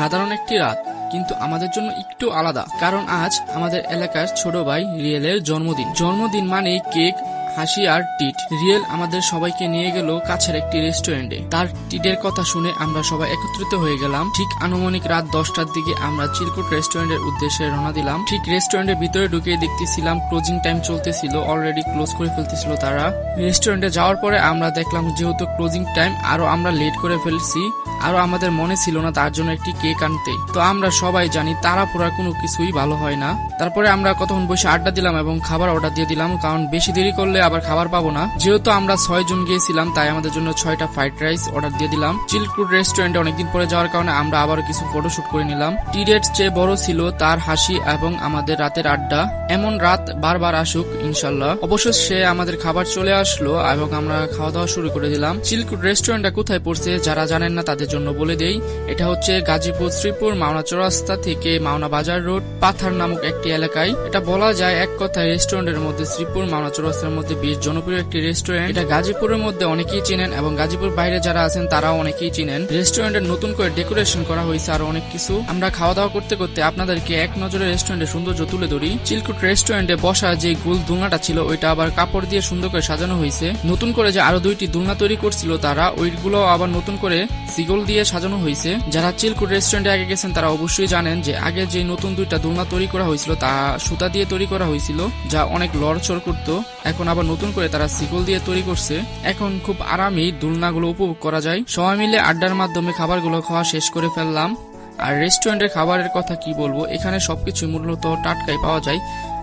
সাধারণ একটি রাত, কিন্তু আমাদের জন্য একটু আলাদা। কারণ আজ আমাদের এলাকার ছোট ভাই রিয়েলের জন্মদিন। জন্মদিন মানে কেক হাসি আর টিট। রিয়েল আমাদের সবাইকে নিয়ে গেল কাছের একটি রেস্টুরেন্টে। তার টিটের কথা শুনে আমরা সবাই একত্রিত হয়ে গেলাম। ঠিক আনুমানিক রাত দশটার দিকে আমরা চিরকুট রেস্টুরেন্টের উদ্দেশ্যে রওনা দিলাম। ঠিক রেস্টুরেন্টের ভিতরে ঢুকে দেখতেছিলাম ক্লোজিং টাইম চলতেছিল, অলরেডি ক্লোজ করে ফেলতেছিল তারা। রেস্টুরেন্টে যাওয়ার পরে আমরা দেখলাম যেহেতু ক্লোজিং টাইম, আরও আমরা লেট করে ফেলছি, আরও আমাদের মনে ছিল না তার জন্য একটি কেক আনতে। তো আমরা সবাই জানি তারা পুরা কোনো কিছুই ভালো হয় না। তারপরে আমরা কতক্ষণ বসে আড্ডা দিলাম এবং খাবার অর্ডার দিয়ে দিলাম, কারণ বেশি দেরি করলে আবার খাবার পাবো না। যেহেতু আমরা ছয় জন গিয়েছিলাম, তাই আমাদের জন্য ছয়টা ফ্রাইড রাইস অর্ডার দিয়ে দিলাম। চিলক্রুড রেস্টুরেন্টে অনেকদিন পরে যাওয়ার কারণে আমরা আবার কিছু ফটোশুট করে নিলাম। টি ডেট চেয়ে বড় ছিল তার হাসি এবং আমাদের রাতের আড্ডা। এমন রাত বারবার আসুক, ইনশাল্লাহ। অবশ্য সে আমাদের খাবার চলে আসলো এবং আমরা খাওয়া দাওয়া শুরু করে দিলাম। চিলকুট রেস্টুরেন্টটা কোথায় পড়ছে, যারা জানেন না তাদের জন্য বলে দেই। এটা হচ্ছে গাজীপুর, শ্রীপুর মাওনা চৌরাস্তা থেকে মাওনা বাজার রোড, পাথার নামক একটি এলাকায়। এটা বলা যায় এক কথায় রেস্টুরেন্টের মধ্যে শ্রীপুর মাওনা চৌরাস্তার মধ্যে বেশ জনপ্রিয় একটি রেস্টুরেন্ট। এটা গাজীপুরের মধ্যে অনেকেই চিনেন এবং গাজীপুর বাইরে যারা আছেন, তারাও অনেকেই চিনেন। রেস্টুরেন্টের নতুন করে ডেকোরেশন করা হয়েছে আরও অনেক কিছু। আমরা খাওয়া দাওয়া করতে করতে আপনাদেরকে এক নজরে রেস্টুরেন্টের সৌন্দর্য তুলে ধরি। চিলকুট রেস্টুরেন্টে বসা যে গোল দুলনাটা ছিল, ওইটা আবার কাপড় দিয়ে সুন্দর করে সাজানো হয়েছে। নতুন করে যে আরও দুইটি দুলনা তৈরি করছিল তারা ওইগুলো আবার নতুন করে সিগল দিয়ে সাজানো হয়েছে। যারা চিলকুট রেস্টুরেন্টে আগে গেছেন, তারা অবশ্যই জানেন যে আগে যে নতুন দুইটা দোলনা তৈরি করা হয়েছিল, তা সুতা দিয়ে তৈরি করা হয়েছিল, যা অনেক লড়চড় করত। এখন আবার নতুন করে তারা সিকল দিয়ে তৈরি করছে। এখন খুব আরামেই দোলনাগুলো উপভোগ করা যায়। সবাই মিলে আড্ডার মাধ্যমে খাবারগুলো খাওয়া শেষ করে ফেললাম। আর রেস্টুরেন্টের খাবারের কথা কি বলব? এখানে সবকিছু মূলত টাটকাই পাওয়া যায়।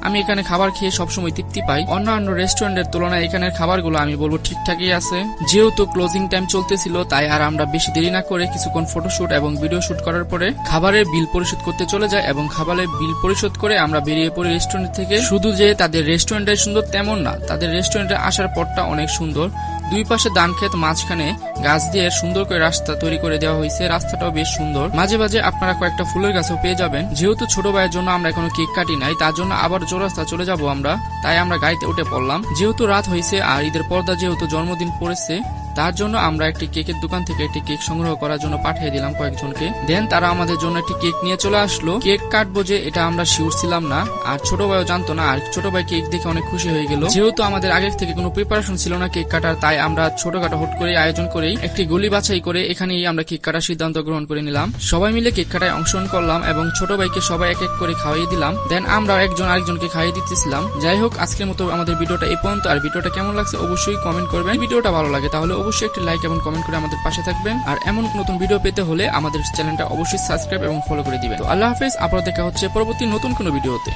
আমি এখানে খাবার খেয়ে সবসময় তৃপ্তি পাই। অন্যান্য রেস্টুরেন্টের তুলনায় এখানের খাবারগুলো আমি বলব ঠিকঠাকই আছে। যেহেতু ক্লোজিং টাইম চলতেছিল, তাই আর আমরা বেশি দেরি না করে কিছুক্ষণ ফটোশুট এবং ভিডিও শুট করার পরে খাবারের বিল পরিশোধ করতে চলে যায় এবং খাবারের বিল পরিশোধ করে আমরা বেরিয়ে পড়ি রেস্টুরেন্ট থেকে। শুধু যে তাদের রেস্টুরেন্টের সুন্দর তেমন না, তাদের রেস্টুরেন্টে আসার পরটা অনেক সুন্দর। দুই পাশে ধান ক্ষেত মাঝখানে গাছ দিয়ে সুন্দর করে রাস্তা তৈরি করে দেওয়া হয়েছে। রাস্তাটাও বেশ সুন্দর। মাঝে মাঝে আপনারা কয়েকটা ফুলের গাছও পেয়ে যাবেন। যেহেতু ছোট ভাইয়ের জন্য আমরা এখনও কেক কাটি নাই, তার জন্য আবার জোর রাস্তা চলে যাব আমরা। তাই আমরা গাড়িতে উঠে পড়লাম। যেহেতু রাত হয়েছে আর ঈদের পর্দা যেহেতু জন্মদিন পড়েছে তার জন্য আমরা একটি কেকের দোকান থেকে একটি কেক সংগ্রহ করার জন্য পাঠিয়ে দিলাম কয়েকজনকে। দেন তারা আমাদের জন্য একটি কেক নিয়ে চলে আসলো। কেক কাটবো যে এটা আমরা শিওর ছিলাম না, আর ছোট ভাইও জানতো না, আর ছোট ভাই কেক দেখে অনেক খুশি হয়ে গেল। যেহেতু আমাদের আগের থেকে কোনো প্রিপারেশন ছিল না কেক কাটার, তাই আমরা ছোটখাটো হুট করে আয়োজন করেই একটি গলি বাছাই করে এখানেই আমরা কেক কাটার সিদ্ধান্ত গ্রহণ করে নিলাম। সবাই মিলে কেক কাটায় অংশগ্রহণ করলাম এবং ছোট ভাইকে সবাই এক এক করে খাওয়াই দিলাম। দেন আমরা একজন আরেকজনকে খাইয়ে দিতেছিলাম। যাই হোক, আজকের মতো আমাদের ভিডিওটা এই পর্যন্ত। আর ভিডিওটা কেমন লাগছে অবশ্যই কমেন্ট করবেন। ভিডিওটা ভালো লাগে তাহলে অবশ্যই একটি লাইক এবং কমেন্ট করে আমাদের পাশে থাকবেন। আর এমন নতুন ভিডিও পেতে হলে আমাদের চ্যানেলটা অবশ্যই সাবস্ক্রাইব এবং ফলো করে দিবেন। তো আল্লাহ হাফেজ আবার দেখা হচ্ছে পরবর্তী নতুন কোনো ভিডিওতে